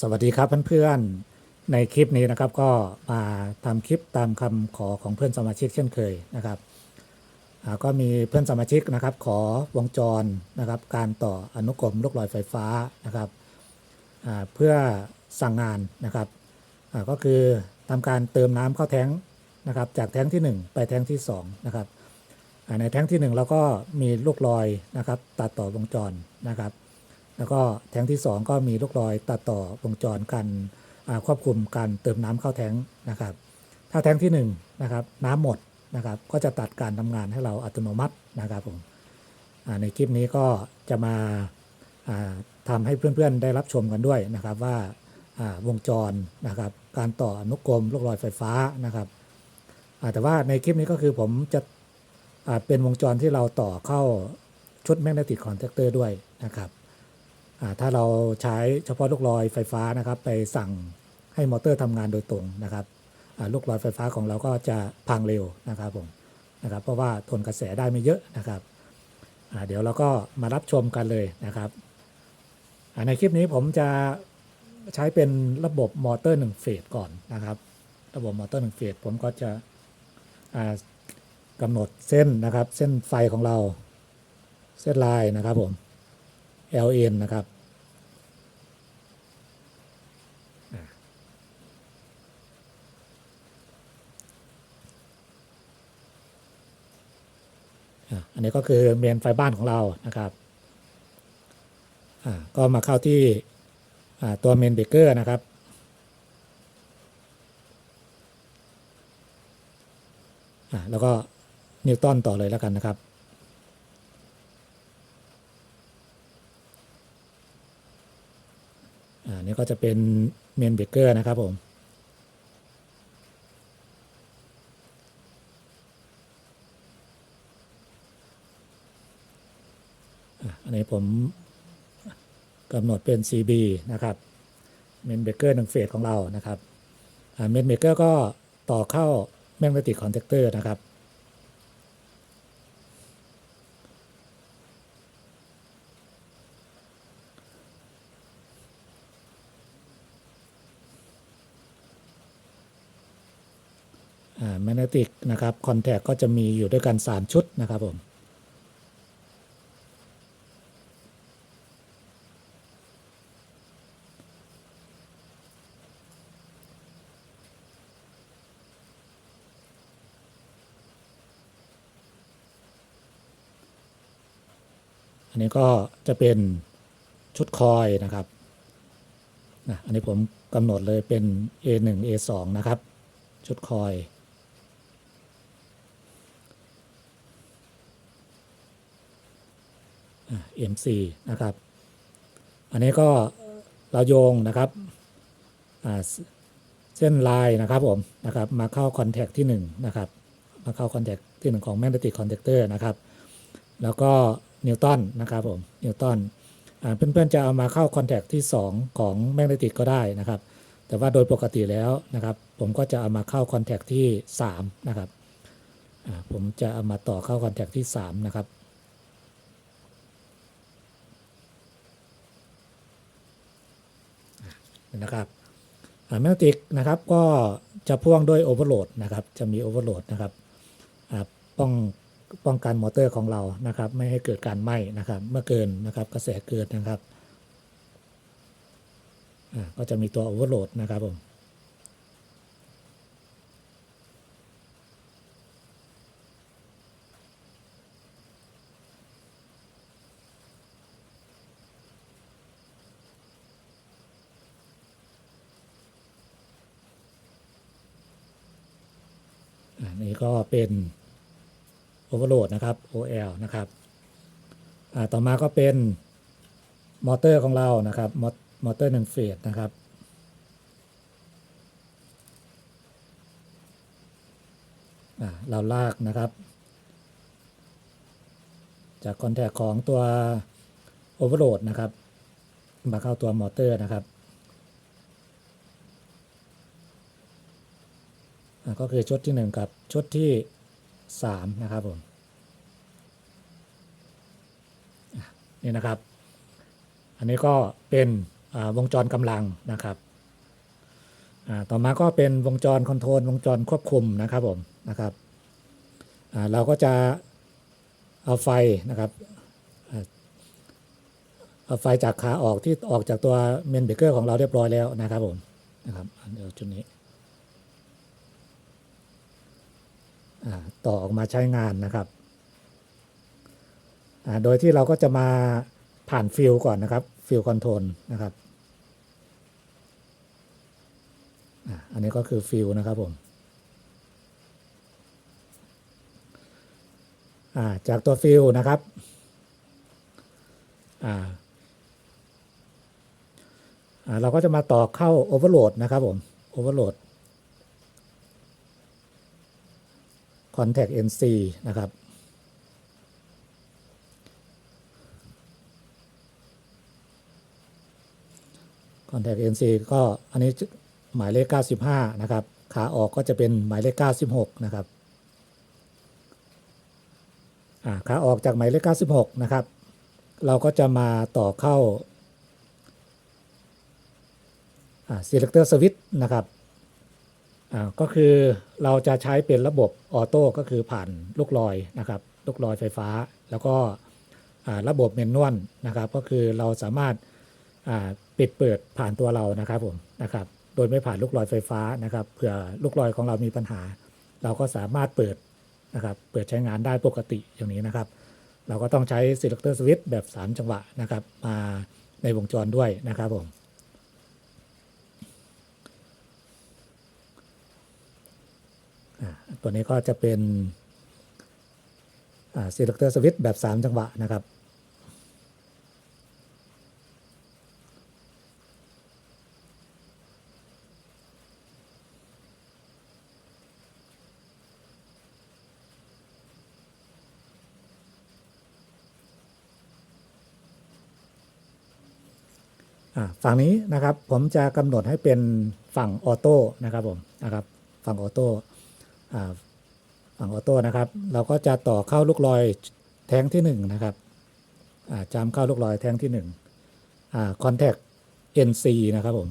สวัสดีครับเพื่อนๆ ในคลิปนี้นะครับก็มาทำคลิปตามคำขอของเพื่อนสมาชิกเช่นเคยนะครับก็มีเพื่อนสมาชิกนะครับ ขอวงจรนะครับ การต่ออนุกรมลูกลอยไฟฟ้านะครับเพื่อสั่งงานนะครับก็คือทำการเติมน้ำเข้าแท้งนะครับ จากแท้งทีหนึ่1 ไปแท้งที่2นะครับในแท้งที่ 1 เราก็มีลูกลอยนะครับ ตัดต่อวงจรนะครับ แล้วก็แทงที่ 2 ก็มีลูกลอยตัดต่อวงจรกันอ่าควบคุมการเติมน้ำเข้าแทงนะครับ ถ้าแทงที่1นะครับน้ำหมดนะครับก็จะตัดการทำงานให้เราอัตโนมัตินะครับผมในคลิปนี้ก็จะมาอ่าทำให้เพื่อนๆได้รับชมกันด้วยนะครับว่าวงจรนะครับการต่ออนุกรมลูกลอยไฟฟ้านะครับแต่ว่าในคลิปนี้ก็คือผมจะเป็นวงจรที่เราต่อเข้าชุดแมกเนติกคอนแทคเตอร์ด้วยนะครับ ถ้าเราใช้เฉพาะลูกลอยไฟฟ้านะครับไปสั่งให้มอเตอร์ทำงานโดยตรงนะครับลูกลอยไฟฟ้าของเราก็จะพังเร็วนะครับผมนะครับ เพราะว่าทนกระแสได้ไม่เยอะนะครับเดี๋ยวเราก็มารับชมกันเลยนะครับ ในคลิปนี้ผมจะใช้เป็นระบบมอเตอร์หนึ่งเฟสก่อนนะครับ ระบบมอเตอร์หนึ่งเฟสผมก็จะกำหนดเส้นนะครับ เส้นไฟของเรา เส้นลายนะครับผม LN นะครับ อันนี้ก็คือเมนไฟบ้านของเรานะครับก็มาเข้าที่ตัวเมนเบเกอร์นะครับแล้วก็นิวตันต่อเลยแล้วกันนะครับอ่านี่ก็จะเป็นเมนเบเกอร์นะครับผม อันนี้ผมกำหนดเป็น CB นะครับเมนเบเกอร์หนึ่งเฟสของเรานะครับเมนเบเกอร์ก็ต่อเข้าแมกเนติกคอนแทคเตอร์นะครับ แมกเนติกนะครับคอนแทคก็จะมีอยู่ด้วยกัน 3 ชุดนะครับผม อันนี้ก็จะเป็นชุดคอยนะครับนะอันนี้ผมกำหนดเลยเป็น A1 A2 นะครับ ชุดคอยอะ MC นะครับ อันนี้ก็เราโยงนะครับอ่าเส้นลายนะครับผมนะครับมาเข้าคอนแทคที่1นะครับมาเข้าคอนแทคที่ 1 ของ Magnetic Contactor นะครับ แล้วก็ นิวตันนะครับผมนิวตันเพื่อนๆจะเอามาเข้าคอนแทคที่ 2 ของ Magnetic ก็ได้นะครับ แต่ว่าโดยปกติแล้วนะครับ ผมก็จะเอามาเข้าคอนแทคที่ 3 นะครับผมจะเอามาต่อเข้าคอนแทคที่ 3 นะครับนะครับแมกติกนะครับก็จะพ่วงด้วยโอเวอร์โหลดนะครับ จะมีโอเวอร์โหลดนะครับป้อง ป้องกันมอเตอร์ของเรานะครับ ไม่ให้เกิดการไหม้นะครับ เมื่อเกินนะครับกระแสเกิดนะครับก็จะมีตัวโอเวอร์โหลดนะครับผมอันนี้ก็เป็น โอเวอร์โหลดนะครับ OL นะครับต่อมาก็เป็นมอเตอร์ของเรานะครับมอมอเตอร์หนึ่งเฟสนะครับเราลากนะครับ จากคอนแทคของตัวโอเวอร์โหลดนะครับ มาเข้าตัวมอเตอร์นะครับ ก็คือชุดที่ 1 กับชุดที่ 3 นะครับผมอะ นี่นะครับ อันนี้ก็เป็นวงจรกำลังนะครับต่อมาก็เป็นวงจรคอนโทรลวงจรควบคุมนะครับผมนะครับเราก็จะเอาไฟนะครับเอาไฟจากขาออกที่ออกจากตัวเมนเบกเกอร์ของเราเรียบร้อยแล้วนะครับผมนะครับอันเดียวจุดนี้ต่อออกมาใช้งานนะครับ โดยที่เราก็จะมาผ่านฟิลก่อนนะครับฟิลคอนโทรลนะครับอันนี้ก็คือฟิลนะครับผมาจากตัวฟิลนะครับเราก็จะมาต่อเข้าโอเวอร์โหลดนะครับผมโอเวอร์โหลด Contact NC นะครับ Contact NC ก็อันนี้หมายเลข 95 นะครับ ขาออกก็จะเป็นหมายเลข 96 นะครับขาออกจากหมายเลข 96 นะครับ เราก็จะมาต่อเข้าอ่า selector switch นะครับก็คือเราจะใช้เป็นระบบออโต้ก็คือผ่านลูกลอยนะครับ ลูกลอยไฟฟ้า แล้วก็ระบบเมนนวลนะครับ ก็คือเราสามารถ ปิดเปิดผ่านตัวเรานะครับผมนะครับโดยไม่ผ่านลูกลอยไฟฟ้านะครับเผื่อลูกลอยของเรามีปัญหา เราก็สามารถเปิดนะครับเปิดใช้งานได้ปกติอย่างนี้นะครับ เราก็ต้องใช้ selector switch แบบ 3 จังหวะนะครับมาในวงจรด้วยนะครับผมตัวนี้ก็จะเป็นอ่า selector switch แบบ 3 จังหวะนะครับ อ่า ฝั่งนี้นะครับผมจะกำหนดให้เป็นฝั่งออโต้นะครับผมนะครับฝั่งออโต้ฝั่งออโต้นะครับ เราก็จะต่อเข้าลูกลอยแทงที่1นะครับอ่าจำเข้าลูกลอยแทงที่1อ่าคอนแทค NC นะครับผม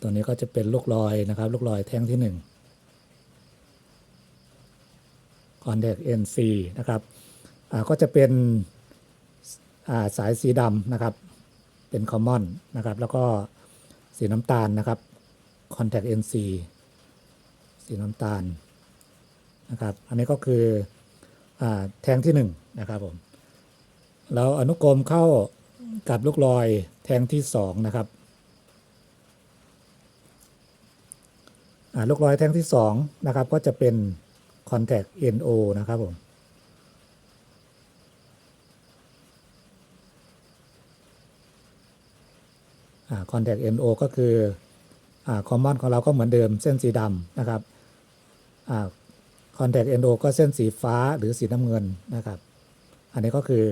ตัวนี้ก็จะเป็นลูกลอยนะครับ ลูกลอยแทงที่1 Contact NC นะครับ ก็จะเป็นาสายสีดำนะครับ เป็น common นะครับ แล้วก็สีน้ำตาลนะครับ contact NC สีน้ำตาลนะครับ อันนี้ก็คืออแทงที่1นงนะครับผม แล้วอนุกรมเข้ากับลูกลอยแทงที่2นะครับลูกลอยแทงที่2นะครับก็จะเป็น contact NO นะครับผม contact NO ก็คืออ่า common ของเราก็เหมือนเดิมเส้นสีดำนะครับอ่า contact NO ก็เส้นสีฟ้าหรือสีน้ำเงินนะครับ อันนี้ก็คือ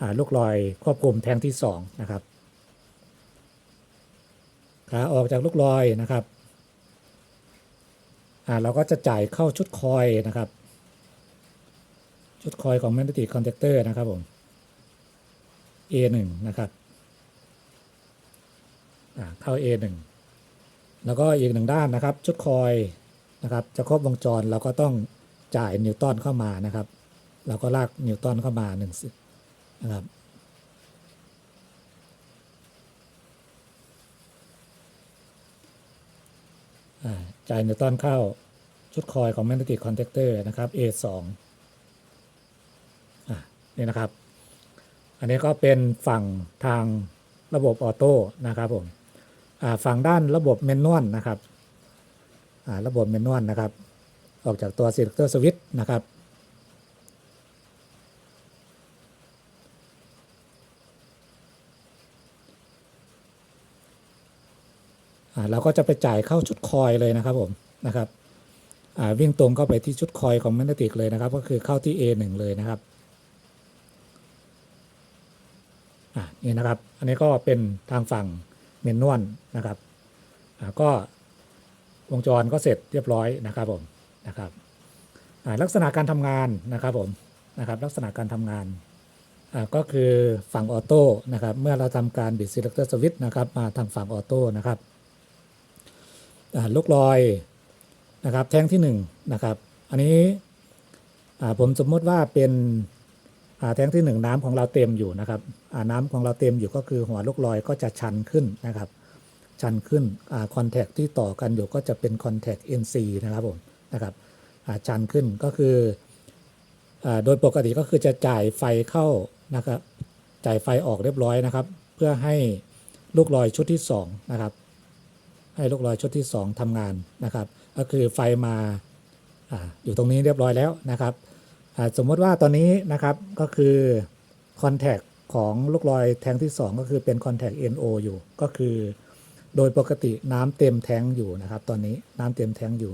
อลูกลอยควบคุมแทงที่2นะครับขาออกจากลูกลอยนะครับเราก็จะจ่ายเข้าชุดคอยนะครับ ชุดคอยของ magnetic contactor นะครับผม A1 นะครับ เข้า A1 แล้วก็อีกหนึ่งด้านนะครับ ชุดคอยนะครับจะครบวงจรเราก็ต้องจ่ายนิวตันเข้ามานะครับ เราก็ลากนิวตันเข้ามาหนึ่งสินะครับจ่ายนิวตันเข้าชุดคอยของ magnetic contactor นะครับ A2 อ่านี่นะครับ อันนี้ก็เป็นฝั่งทางระบบออโต้นะครับผม ฝั่งด้านระบบเมนนวลนะครับระบบเมนนวลนะครับ ออกจากตัว selector switch นะครับเราก็จะไปจ่ายเข้าชุดคอยเลยนะครับผมนะครับวิ่งตรงเข้าไปที่ชุดคอยของแมกนติกเลยนะครับ ก็คือเข้าที่ A1 เลยนะครับนี่นะครับ อันนี้ก็เป็นทางฝั่ง เมนนวลนะครับก็วงจรก็เสร็จเรียบร้อยนะครับผมนะครับลักษณะการทำงานนะครับผมนะครับลักษณะการทำงานก็คือฝั่งออโต้นะครับเมื่อเราทำการบิด selector switch นะครับมาทางฝั่งออโต้นะครับลูกลอยนะครับแท่งที่1นะครับอันนี้ผมสมมติว่าเป็น แท่งที่1น้ำของเราเต็มอยู่นะครับน้ำของเราเต็มอยู่ก็คือหัวลูกลอยก็จะชันขึ้นนะครับ ชันขึ้นคอนแทคที่ต่อกันอยู่ก็จะเป็นคอนแทค NC นะครับผมนะครับชันขึ้นก็คืออโดยปกติก็คือจะจ่ายไฟเข้านะครับ จ่ายไฟออกเรียบร้อยนะครับ เพื่อให้ลูกลอยชุดที่2นะครับ ให้ลูกลอยชุดที่ 2ทำงานนะครับ ก็คือไฟมาออยู่ตรงนี้เรียบร้อยแล้วนะครับ สมมติว่าตอนนี้นะครับก็คือคอนแทคของลูกลอยแทงที่ 2 ก็คือเป็นคอนแทค NO อยู่ ก็คือ โดยปกติน้ำเต็มแทงอยู่นะครับ ตอนนี้น้ำเต็มแทงอยู่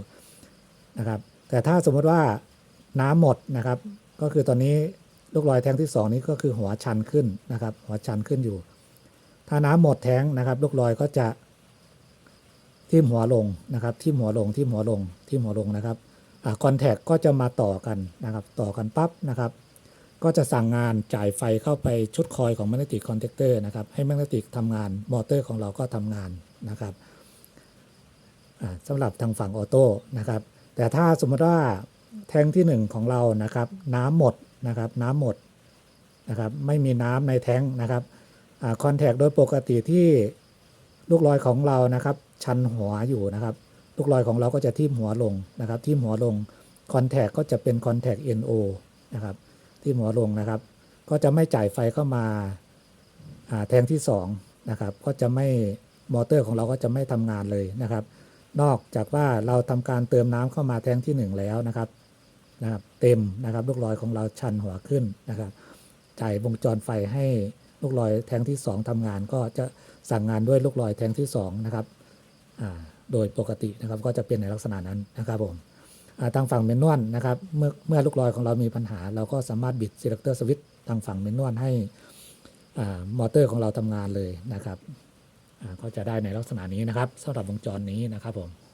นะครับ แต่ถ้าสมมติว่าน้ำหมดนะครับ ก็คือตอนนี้ลูกลอยแทงที่ 2 นี้ก็คือหัวชันขึ้นนะครับ หัวชันขึ้นอยู่ ถ้าน้ำหมดแทงนะครับ ลูกลอยก็จะทิ่มหัวลงนะครับทิ่มหัวลงทิ่มหัวลงทิ่มหัวลงนะครับ คอนแทคก็จะมาต่อกันนะครับ ต่อกันปั๊บนะครับ ก็จะสั่งงานจ่ายไฟเข้าไปชุดคอยของแมกเนติกคอนแทคเตอร์นะครับ ให้แมกเนติกทำงานมอเตอร์ของเราก็ทำงานนะครับสำหรับทางฝั่งออโต้นะครับ แต่ถ้าสมมติว่าแทงที่ 1 ของเรานะครับ น้ำหมดนะครับน้ำหมดนะครับไม่มีน้ำในแทงนะครับคอนแทคโดยปกติที่ลูกลอยของเรานะครับ ชันหัวอยู่นะครับ ลูกลอยของเราก็จะทิ่มหัวลงนะครับทิ่มหัวลงคอนแทคก็จะเป็นคอนแทค NO นะครับที่หัวลงนะครับ ก็จะไม่จ่ายไฟเข้ามาาแทงที่2นะครับก็จะไม่มอเตอร์ของเราก็จะไม่ทำงานเลยนะครับ นอกจากว่าเราทำการเติมน้ำเข้ามาแทงที่ 1 แล้วนะครับนะครับ เต็มนะครับลูกลอยของเราชันหัวขึ้นนะครับ จ่ายวงจรไฟให้ลูกลอยแทงที่ 2ทำงาน ก็จะสั่งงานด้วยลูกลอยแทงที่2นะครับอ่า โดยปกตินะครับก็จะเป็นในลักษณะนั้นนะครับผมทางฝั่งเมนนวลนะครับเมื่อเมื่อลูกลอยของเรามีปัญหา เราก็สามารถบิด selector switch ทางฝั่งเมนนวลให้มอเตอร์ของเราทำงานเลยนะครับก็จะได้ในลักษณะนี้นะครับสำหรับวงจรนี้นะครับผม